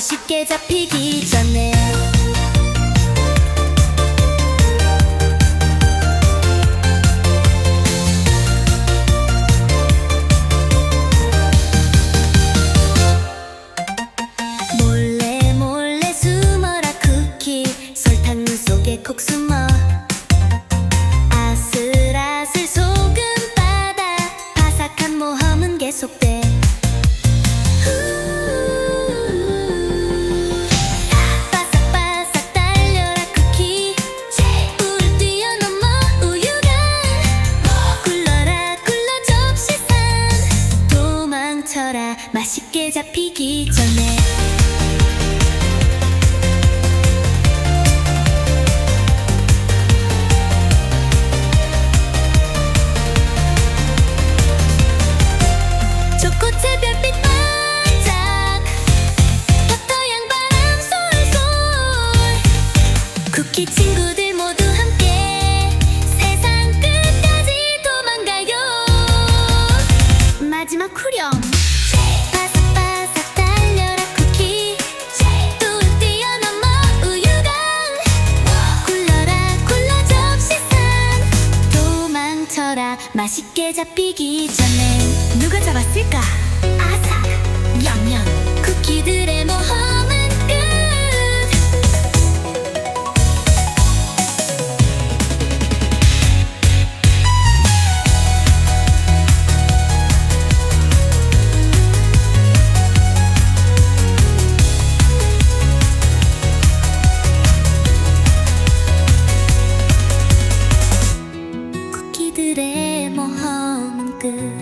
쉽게 잡히기 전에. 몰래 몰래 숨어라 쿠키. 설탕 속에 콕 숨어. 맞춰라 맛있게 잡히기 전에. 초코채 별빛 반짝 닥터 양바람 솔솔. 쿠키 친구들 쉽게 잡히기 전에 누가 잡았을까? 하는 끝